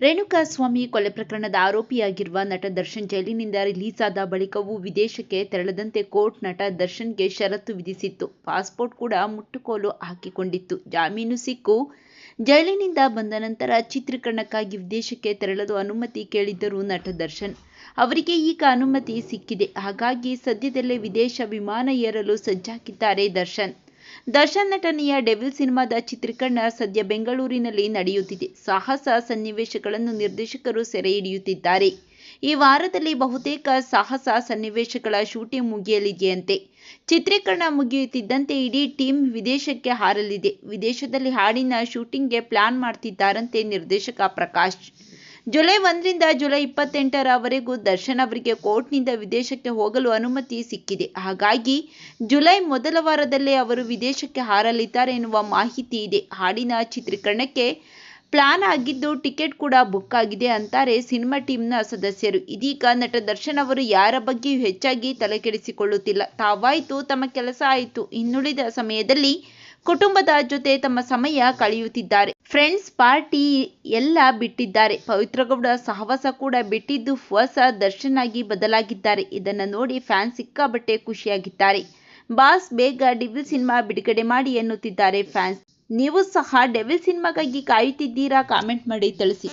ರೇಣುಕಾಸ್ವಾಮಿ ಕೊಲೆ ಪ್ರಕರಣದ ಆರೋಪಿಯಾಗಿರುವ ನಟ ದರ್ಶನ್ ಜೈಲಿನಿಂದ ರಿಲೀಸ್ ಆದ ಬಳಿಕವೂ ವಿದೇಶಕ್ಕೆ ತೆರಳದಂತೆ ಕೋರ್ಟ್ ನಟ ದರ್ಶನ್ಗೆ ಷರತ್ತು ವಿಧಿಸಿತ್ತು. ಪಾಸ್ಪೋರ್ಟ್ ಕೂಡ ಮುಟ್ಟುಕೋಲು ಹಾಕಿಕೊಂಡಿತ್ತು. ಜಾಮೀನು ಸಿಕ್ಕು ಜೈಲಿನಿಂದ ಬಂದ ನಂತರ ಚಿತ್ರೀಕರಣಕ್ಕಾಗಿ ವಿದೇಶಕ್ಕೆ ತೆರಳಲು ಅನುಮತಿ ಕೇಳಿದ್ದರು ನಟ ದರ್ಶನ್. ಅವರಿಗೆ ಈಗ ಅನುಮತಿ ಸಿಕ್ಕಿದೆ. ಹಾಗಾಗಿ ಸದ್ಯದಲ್ಲೇ ವಿದೇಶ ವಿಮಾನ ಏರಲು ಸಜ್ಜಾಗಿದ್ದಾರೆ ದರ್ಶನ್. ದರ್ಶನ್ ನಟನೆಯ ಡೆವಿಲ್ ಸಿನಿಮಾದ ಚಿತ್ರೀಕರಣ ಸದ್ಯ ಬೆಂಗಳೂರಿನಲ್ಲಿ ನಡೆಯುತ್ತಿದೆ. ಸಾಹಸ ಸನ್ನಿವೇಶಗಳನ್ನು ನಿರ್ದೇಶಕರು ಸೆರೆ ಹಿಡಿಯುತ್ತಿದ್ದಾರೆ. ಈ ವಾರದಲ್ಲಿ ಬಹುತೇಕ ಸಾಹಸ ಸನ್ನಿವೇಶಗಳ ಶೂಟಿಂಗ್ ಮುಗಿಯಲಿದೆಯಂತೆ. ಚಿತ್ರೀಕರಣ ಮುಗಿಯುತ್ತಿದ್ದಂತೆ ಇಡೀ ಟೀಮ್ ವಿದೇಶಕ್ಕೆ ಹಾರಲಿದೆ. ವಿದೇಶದಲ್ಲಿ ಹಾಡಿನ ಶೂಟಿಂಗ್ಗೆ ಪ್ಲಾನ್ ಮಾಡ್ತಿದ್ದಾರಂತೆ ನಿರ್ದೇಶಕ ಪ್ರಕಾಶ್. ಜುಲೈ ಒಂದರಿಂದ ಜುಲೈ ಇಪ್ಪತ್ತೆಂಟರವರೆಗೂ ದರ್ಶನ್ ಅವರಿಗೆ ಕೋರ್ಟ್ನಿಂದ ವಿದೇಶಕ್ಕೆ ಹೋಗಲು ಅನುಮತಿ ಸಿಕ್ಕಿದೆ. ಹಾಗಾಗಿ ಜುಲೈ ಮೊದಲ ವಾರದಲ್ಲೇ ಅವರು ವಿದೇಶಕ್ಕೆ ಹಾರಲಿದ್ದಾರೆ ಎನ್ನುವ ಮಾಹಿತಿ ಇದೆ. ಹಾಡಿನ ಚಿತ್ರೀಕರಣಕ್ಕೆ ಪ್ಲಾನ್ ಆಗಿದ್ದು ಟಿಕೆಟ್ ಕೂಡ ಬುಕ್ ಆಗಿದೆ ಅಂತಾರೆ ಸಿನಿಮಾ ಟೀಮ್ನ ಸದಸ್ಯರು. ಇದೀಗ ನಟ ದರ್ಶನ್ ಅವರು ಯಾರ ಬಗ್ಗೆಯೂ ಹೆಚ್ಚಾಗಿ ತಲೆಕೆಡಿಸಿಕೊಳ್ಳುತ್ತಿಲ್ಲ. ತಾವಾಯ್ತು ತಮ್ಮ ಕೆಲಸ ಆಯಿತು. ಇನ್ನುಳಿದ ಸಮಯದಲ್ಲಿ ಕುಟುಂಬದ ಜೊತೆ ತಮ್ಮ ಸಮಯ ಕಳೆಯುತ್ತಿದ್ದಾರೆ. ಫ್ರೆಂಡ್ಸ್, ಪಾರ್ಟಿ ಎಲ್ಲ ಬಿಟ್ಟಿದ್ದಾರೆ. ಪವಿತ್ರಗೌಡ ಸಹವಾಸ ಕೂಡ ಬಿಟ್ಟಿದ್ದು ಹೊಸ ದರ್ಶನ್ ಆಗಿ ಬದಲಾಗಿದ್ದಾರೆ. ಇದನ್ನು ನೋಡಿ ಫ್ಯಾನ್ಸ್ ಸಿಕ್ಕಾಬಟ್ಟೆ ಖುಷಿಯಾಗಿದ್ದಾರೆ. ಬಾಸ್ ಬೇಗ ಡೆವಿಲ್ ಸಿನಿಮಾ ಬಿಡುಗಡೆ ಮಾಡಿ ಎನ್ನುತ್ತಿದ್ದಾರೆ ಫ್ಯಾನ್ಸ್. ನೀವು ಸಹ ಡೆವಿಲ್ ಸಿನಿಮಾಗಾಗಿ ಕಾಯುತ್ತಿದ್ದೀರಾ? ಕಾಮೆಂಟ್ ಮಾಡಿ ತಿಳಿಸಿ.